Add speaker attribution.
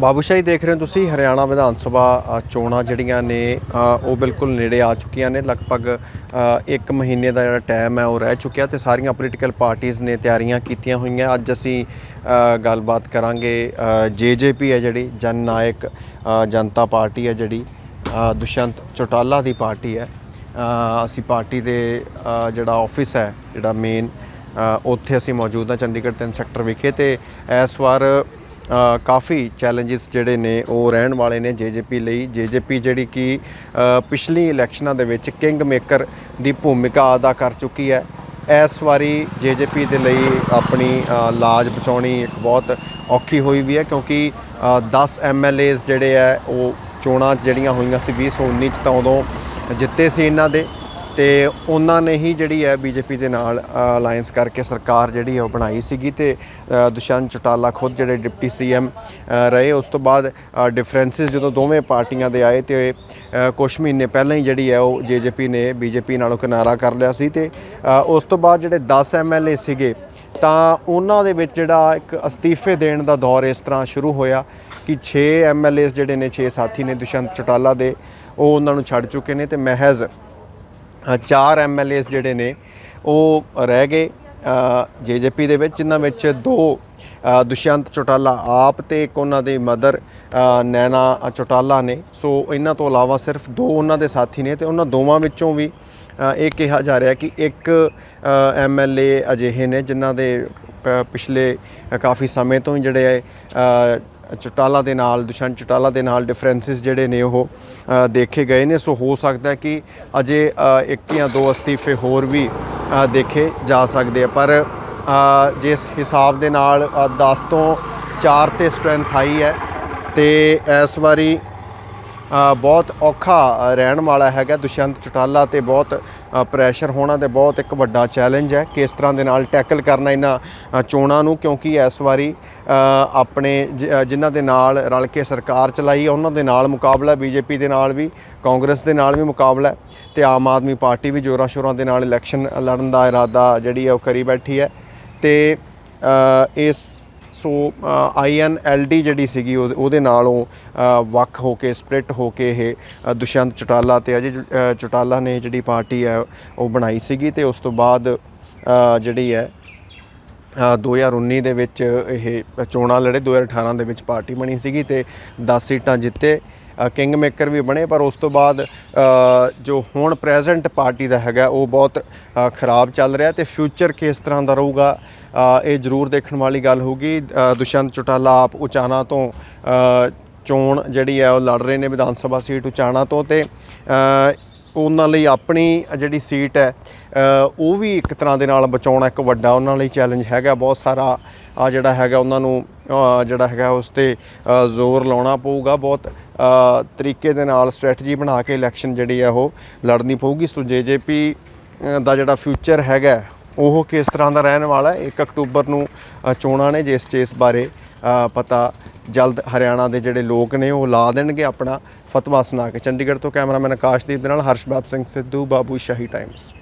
Speaker 1: ਬਾਬੂਸ਼ਾਹੀ ਦੇਖ ਰਹੇ ਹੋ ਤੁਸੀਂ ਹਰਿਆਣਾ ਵਿਧਾਨ ਸਭਾ ਚੋਣਾਂ ਜਿਹੜੀਆਂ ਨੇ ਉਹ ਬਿਲਕੁਲ ਨੇੜੇ ਆ ਚੁੱਕੀਆਂ ਨੇ। ਲਗਭਗ 1 ਮਹੀਨੇ ਦਾ ਜਿਹੜਾ ਟਾਈਮ ਹੈ ਉਹ ਰਹਿ ਚੁੱਕਿਆ ਤੇ ਸਾਰੀਆਂ ਪੋਲੀਟੀਕਲ ਪਾਰਟੀਆਂ ਨੇ ਤਿਆਰੀਆਂ ਕੀਤੀਆਂ ਹੋਈਆਂ। ਅੱਜ ਅਸੀਂ ਗੱਲਬਾਤ ਕਰਾਂਗੇ ਜੇਜੇਪੀ ਹੈ ਜਿਹੜੀ ਜਨ ਨਾਇਕ ਜਨਤਾ ਪਾਰਟੀ ਹੈ ਜਿਹੜੀ ਅ, ਦੁਸ਼ਯੰਤ ਚੌਟਾਲਾ ਦੀ ਪਾਰਟੀ ਹੈ। ਅਸੀਂ ਪਾਰਟੀ ਦੇ ਜਿਹੜਾ ਆਫਿਸ ਹੈ ਜਿਹੜਾ ਮੇਨ ਉੱਥੇ ਅਸੀਂ ਮੌਜੂਦ ਹਾਂ ਚੰਡੀਗੜ੍ਹ 3 ਸੈਕਟਰ ਵਿਖੇ ਤੇ ਇਸ ਵਾਰ ਕਾਫੀ ਚੈਲੰਜਸ ਜਿਹੜੇ ਨੇ ਉਹ ਰਹਿਣ ਵਾਲੇ ਨੇ ਜੇਜੇਪੀ ਲਈ। ਜੇਜੇਪੀ ਜਿਹੜੀ ਕਿ ਪਿਛਲੀ ਇਲੈਕਸ਼ਨਾਂ ਦੇ ਵਿੱਚ ਕਿੰਗ ਮੇਕਰ ਦੀ ਭੂਮਿਕਾ ਅਦਾ ਕਰ ਚੁੱਕੀ ਹੈ। ਇਸ ਵਾਰੀ ਜੇਜੇਪੀ ਦੇ ਲਈ ਆਪਣੀ ਅ, ਲਾਜ ਬਚਾਉਣੀ ਇੱਕ ਬਹੁਤ ਔਖੀ ਹੋਈ ਵੀ ਹੈ ਕਿਉਂਕਿ ਅ, 10 ਐਮਐਲਏਸ ਜਿਹੜੇ ਹੈ ਉਹ ਚੋਣਾਂ ਜਿਹੜੀਆਂ ਹੋਈਆਂ ਸੀ 2019 ਚ ਤਾਂ ਉਦੋਂ ਜਿੱਤੇ ਸੀ ਇਹਨਾਂ ਦੇ। ਤੇ ਉਹਨਾਂ ਨੇ ਹੀ ਜਿਹੜੀ ਹੈ ਬੀਜੇਪੀ ਦੇ ਨਾਲ ਅਲਾਈਅੰਸ ਕਰਕੇ ਸਰਕਾਰ ਜਿਹੜੀ ਹੈ ਉਹ ਬਣਾਈ ਸੀਗੀ ਤੇ ਅ, ਦੁਸ਼ਯੰਤ ਚੌਟਾਲਾ ਖੁਦ ਜਿਹੜੇ ਡਿਪਟੀ ਸੀਐਮ ਰਹੇ। ਉਸ ਤੋਂ ਬਾਅਦ ਡਿਫਰੈਂਸਿਸ ਜਦੋਂ ਦੋਵੇਂ ਪਾਰਟੀਆਂ ਦੇ ਆਏ ਤੇ ਅ, ਕੁਛ ਮਹੀਨੇ ਪਹਿਲਾਂ ਹੀ ਜਿਹੜੀ ਹੈ ਉਹ ਜੇਜੇਪੀ ਨੇ ਬੀਜੇਪੀ ਨਾਲੋਂ ਕਿਨਾਰਾ ਕਰ ਲਿਆ ਸੀ ਤੇ ਉਸ ਤੋਂ ਬਾਅਦ ਜਿਹੜੇ 10 ਐਮਐਲਏ ਸੀਗੇ ਤਾਂ ਉਹਨਾਂ ਦੇ ਵਿੱਚ ਜਿਹੜਾ ਇੱਕ ਅਸਤੀਫੇ ਦੇਣ ਦਾ ਦੌਰ ਇਸ ਤਰ੍ਹਾਂ ਸ਼ੁਰੂ ਹੋਇਆ ਕਿ 6 ਐਮਐਲਏਸ ਜਿਹੜੇ ਨੇ 6 ਸਾਥੀ ਨੇ ਦੁਸ਼ਯੰਤ ਚੌਟਾਲਾ ਦੇ ਉਹ ਉਹਨਾਂ ਨੂੰ ਛੱਡ ਚੁੱਕੇ ਨੇ ਤੇ ਮਹਿਜ਼ ਚਾਰ ਐਮਐਲਏਸ ਜਿਹੜੇ ਨੇ ਉਹ ਰਹਿ ਗਏ ਜੇਜੇਪੀ ਦੇ ਵਿੱਚ ਜਿਨ੍ਹਾਂ ਵਿੱਚ ਦੋ ਦੁਸ਼ਯੰਤ ਚੌਟਾਲਾ ਆਪ ਤੇ ਇੱਕ ਉਹਨਾਂ ਦੇ ਮਦਰ ਨੈਣਾ ਚੌਟਾਲਾ ਨੇ। ਸੋ ਇਹਨਾਂ ਤੋਂ ਇਲਾਵਾ ਸਿਰਫ ਦੋ ਉਹਨਾਂ ਦੇ ਸਾਥੀ ਨੇ ਤੇ ਉਹਨਾਂ ਦੋਵਾਂ ਵਿੱਚੋਂ ਵੀ ਇਹ ਕਿਹਾ ਜਾ ਰਿਹਾ ਕਿ ਇੱਕ ਐਮਐਲਏ ਅਜਿਹੇ ਨੇ ਜਿਨ੍ਹਾਂ ਦੇ ਪਿਛਲੇ ਕਾਫੀ ਸਮੇਂ ਤੋਂ ਹੀ ਜਿਹੜੇ ਅ, ਚੌਟਾਲਾ ਦੇ ਨਾਲ ਦੁਸ਼ਯੰਤ ਚੌਟਾਲਾ ਦੇ ਨਾਲ ਡਿਫਰੈਂਸਿਸ ਜਿਹੜੇ ਨੇ ਉਹ ਦੇਖੇ ਗਏ ਨੇ। ਸੋ ਹੋ ਸਕਦਾ ਕਿ ਅਜੇ ਇੱਕ ਜਾਂ ਦੋ ਅਸਤੀਫੇ ਹੋਰ ਵੀ ਦੇਖੇ ਜਾ ਸਕਦੇ ਆ। ਪਰ ਜਿਸ ਹਿਸਾਬ ਦੇ ਨਾਲ 10 ਤੋਂ 4 ਤੇ ਸਟਰੈਂਥ ਆਈ ਹੈ ਤੇ ਇਸ ਵਾਰੀ ਬਹੁਤ ਔਖਾ ਰਹਿਣ ਵਾਲਾ ਹੈਗਾ ਦੁਸ਼ਯੰਤ ਚੌਟਾਲਾ ਤੇ ਬਹੁਤ ਪ੍ਰੈਸ਼ਰ ਹੋਣਾ ਤੇ ਬਹੁਤ ਇੱਕ ਵੱਡਾ ਚੈਲੰਜ ਹੈ ਕਿਸ ਤਰ੍ਹਾਂ ਦੇ ਨਾਲ ਟੈਕਲ ਕਰਨਾ ਇਹਨਾਂ ਚੋਣਾਂ ਨੂੰ ਕਿਉਂਕਿ ਇਸ ਵਾਰੀ ਆਪਣੇ ਜ- ਜਿਨ੍ਹਾਂ ਦੇ ਨਾਲ ਰਲ ਕੇ ਸਰਕਾਰ ਚਲਾਈ ਹੈ, ਉਹਨਾਂ ਦੇ ਨਾਲ ਮੁਕਾਬਲਾ ਬੀਜੇਪੀ ਦੇ ਨਾਲ ਵੀ, ਕਾਂਗਰਸ ਦੇ ਨਾਲ ਵੀ ਮੁਕਾਬਲਾ ਹੈ ਤੇ ਆਮ ਆਦਮੀ ਪਾਰਟੀ ਵੀ ਜ਼ੋਰਾਂ ਸ਼ੋਰਾਂ ਦੇ ਨਾਲ ਇਲੈਕਸ਼ਨ ਲੜਨ ਦਾ ਇਰਾਦਾ ਜਿਹੜੀ ਹੈ ਉਹ ਕਰੀ ਬੈਠੀ ਹੈ ਤੇ ਇਸ ਸੋ ਆਈਐਨਐਲਡੀ ਜਿਹੜੀ ਸੀਗੀ ਉਹ- ਉਹਦੇ ਨਾਲੋਂ ਵੱਖ ਹੋ ਕੇ, ਸਪਲਿਟ ਹੋ ਕੇ ਇਹ ਦੁਸ਼ਯੰਤ ਚੌਟਾਲਾ ਤੇ ਅਜੇ ਜੁ- ਚੌਟਾਲਾ ਨੇ ਜਿਹੜੀ ਪਾਰਟੀ ਹੈ ਉਹ ਬਣਾਈ ਸੀਗੀ ਤੇ ਉਸ ਤੋਂ ਬਾਅਦ ਜਿਹੜੀ ਹੈ 2019 ਦੇ ਵਿੱਚ ਇਹ ਚੋਣਾਂ ਲੜੇ 2018 ਦੇ ਵਿੱਚ ਪਾਰਟੀ ਬਣੀ ਸੀਗੀ ਤੇ 10 ਸੀਟਾਂ ਜਿੱਤੇ। ਅ, ਕਿੰਗ ਮੇਕਰ ਵੀ ਬਣੇ ਪਰ ਉਸ ਤੋਂ ਬਾਅਦ ਜੋ ਹੁਣ ਪ੍ਰੈਜ਼ੈਂਟ ਪਾਰਟੀ ਦਾ ਹੈਗਾ ਉਹ ਬਹੁਤ ਖਰਾਬ ਚੱਲ ਰਿਹਾ ਤੇ ਫਿਊਚਰ ਕਿਸ ਤਰ੍ਹਾਂ ਦਾ ਰਹੂਗਾ ਇਹ ਜ਼ਰੂਰ ਦੇਖਣ ਵਾਲੀ ਗੱਲ ਹੋਊਗੀ। ਅ, ਦੁਸ਼ਯੰਤ ਚੌਟਾਲਾ ਆਪ ਉਚਾਨਾ ਤੋਂ ਚੋਣ ਜਿਹੜੀ ਹੈ ਉਹ ਲੜ ਰਹੇ ਨੇ ਵਿਧਾਨ ਸਭਾ ਸੀਟ ਉਚਾਨਾ ਤੋਂ ਤੇ ਉਹਨਾਂ ਲਈ ਆਪਣੀ ਜਿਹੜੀ ਸੀਟ ਹੈ ਉਹ ਵੀ ਇੱਕ ਤਰ੍ਹਾਂ ਦੇ ਨਾਲ ਬਚਾਉਣਾ ਇੱਕ ਵੱਡਾ ਉਹਨਾਂ ਲਈ ਚੈਲੰਜ ਹੈਗਾ। ਬਹੁਤ ਸਾਰਾ ਆ ਜਿਹੜਾ ਹੈਗਾ, ਉਹਨਾਂ ਨੂੰ ਜਿਹੜਾ ਹੈਗਾ ਉਸ ਤੇ ਜ਼ੋਰ ਲਾਉਣਾ ਪਊਗਾ। ਬਹੁਤ ਤਰੀਕੇ ਦੇ ਨਾਲ ਸਟ੍ਰੈਟਜੀ ਬਣਾ ਕੇ ਇਲੈਕਸ਼ਨ ਜਿਹੜੀ ਹੈ ਉਹ ਲੜਨੀ ਪਊਗੀ। ਸੋ ਜੇਜੇਪੀ ਦਾ ਜਿਹੜਾ ਫਿਊਚਰ ਹੈਗਾ, ਉਹ ਕਿਸ ਤਰ੍ਹਾਂ ਦਾ ਰਹਿਣ ਵਾਲਾ ਹੈ? 1 ਅਕਤੂਬਰ ਨੂੰ ਚੋਣਾਂ ਨੇ ਜਿਸ ਚੇਸ ਬਾਰੇ ਪਤਾ ਜਲਦ ਹਰਿਆਣਾ ਦੇ ਜਿਹੜੇ ਲੋਕ ਨੇ ਉਹ ਲਾ ਦੇਣਗੇ ਆਪਣਾ ਫਤਵਾ ਸੁਣਾ ਕੇ। ਚੰਡੀਗੜ੍ਹ ਤੋਂ ਕੈਮਰਾਮੈਨ ਆਕਾਸ਼ਦੀਪ ਦੇ ਨਾਲ ਹਰਸ਼ਬਾਬ ਸਿੰਘ ਸਿੱਧੂ, ਬਾਬੂ ਸ਼ਾਹੀ ਟਾਈਮਸ